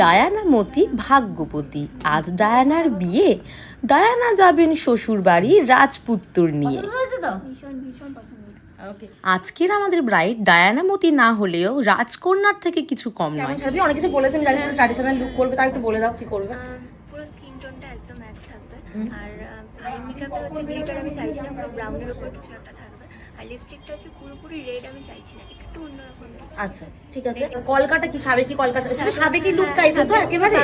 Diana মতি ভাগ্যবতী আজ ডায়ানার বিয়ে ডায়ানা যাবেন শ্বশুর বাড়ি রাজপুত্তর নিয়ে। ভীষণ ভীষণ পছন্দ হয়েছে। আজকের আমাদের ব্রাইড ডায়ানা মতি না হলেও রাজকন্যার থেকে কিছু কম নয়। অনেক কিছু বলেছেন জানি ট্র্যাডিশনাল লুক করবে তাই একটু বলে দাও কি করবে। পুরো স্কিন টোনটা একদম এক থাকবে। আর আই মেকআপে হচ্ছে গ্লিটার আমি চাইছি না পুরো ব্রাউনের উপর কিছু একটা থাকবে। আর লিপস্টিকটা হচ্ছে পুরোপুরি রেড আমি চাইছি না একটু অন্যরকম আচ্ছা আচ্ছা, ঠিক আছে। কলকাতা কি সাবেকি কলকাতা? সাবেকি লুক চাইছো তো একেবারে?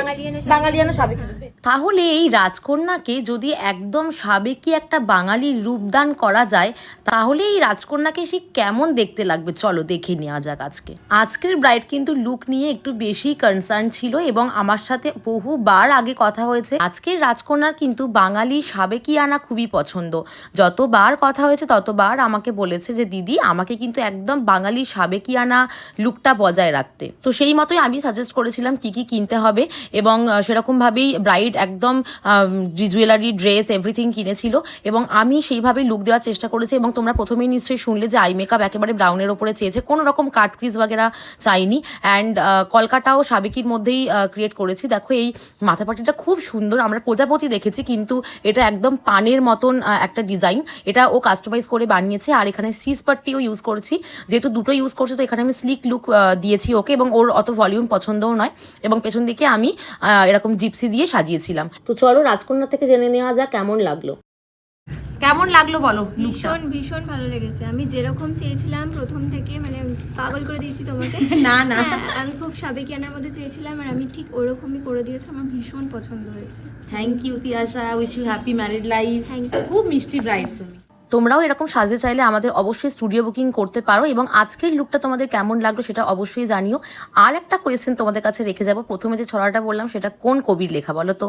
বাঙালিয়ানা সাবেকি look। তাহলে এই রাজকন্যাকে যদি একদম সাবেকি একটা বাঙালির রূপদান করা যায়, তাহলে এই রাজকন্যাকে সে কেমন দেখতে লাগবে? চলো দেখে নেওয়া যাক আজকে। আজকের ব্রাইড কিন্তু লুক নিয়ে একটু বেশি কনসার্ন ছিল এবং আমার সাথে বহুবার আগে কথা হয়েছে। আজকের রাজকন্যার কিন্তু বাঙালি সাবেকি আনা খুবই পছন্দ। যতবার কথা হয়েছে, ততবার আমাকে বলেছে যে, দিদি, আমাকে কিন্তু একদম বাঙালি সাবেকি আনা লুকটা বজায় রাখতে। তো সেই মতোই আমি সাজেস্ট করেছিলাম কি কি কিনতে হবে এবং সেরকমভাবেই ব্রাইড একদম জুয়েলারি ড্রেস এভরিথিং কিনেছিল এবং আমি সেইভাবেই লুক দেওয়ার চেষ্টা করেছি এবং তোমরা প্রথমেই নিশ্চয়ই শুনলে যে আই মেকআপ একেবারে ব্রাউনের ওপরে চেয়েছে। কোনো রকম কাট ক্রিজ বাগেরা চাইনি অ্যান্ড কলকাতাও সাবেকির মধ্যেই ক্রিয়েট করেছি। দেখো এই মাথাপাটিটা খুব সুন্দর, আমরা প্রজাপতি দেখেছি কিন্তু এটা একদম পানের মতন একটা ডিজাইন এটা ও কাস্টমাইজ করে বানিয়েছে আর এখানে সিস পাট্টিও ইউজ করছি। যেহেতু দুটো ইউজ করছে তো এখানে আমি স্লিক লুক দিয়েছি ওকে এবং ওর অত ভলিউম পছন্দও নয় এবং পেছন দিকে আমি এরকম জিপসি দিয়ে সাজিয়েছিলাম তো চলো রাজকন্যা থেকে জেনে নেওয়া যাক কেমন লাগল। কেমন লাগল বলো ভীষণ ভীষণ ভালো লেগেছে। আমি যেরকম চেয়েছিলাম প্রথম থেকে মানে পাগল করে দিয়েছি তোমাকে। না না। হ্যাঁ, আমি খুব সাবেকিয়ানার মধ্যে চেয়েছিলাম আর আমি ঠিক ওরকমই করে দিয়েছি আমার ভীষণ পছন্দ হয়েছে। Thank you Tiyasha wish you happy married life thank you খুব মিষ্টি ব্রাইড তুমি। তোমরাও এরকম সাজে চাইলে আমাদের অবশ্যই স্টুডিও বুকিং করতে পারো এবং আজকের লুকটা তোমাদের কেমন লাগল সেটা অবশ্যই জানিও। আর একটা কোয়েশ্চেন তোমাদের কাছে রেখে যাব। প্রথমে যে ছড়াটা বললাম সেটা কোন কবির লেখা বলো তো?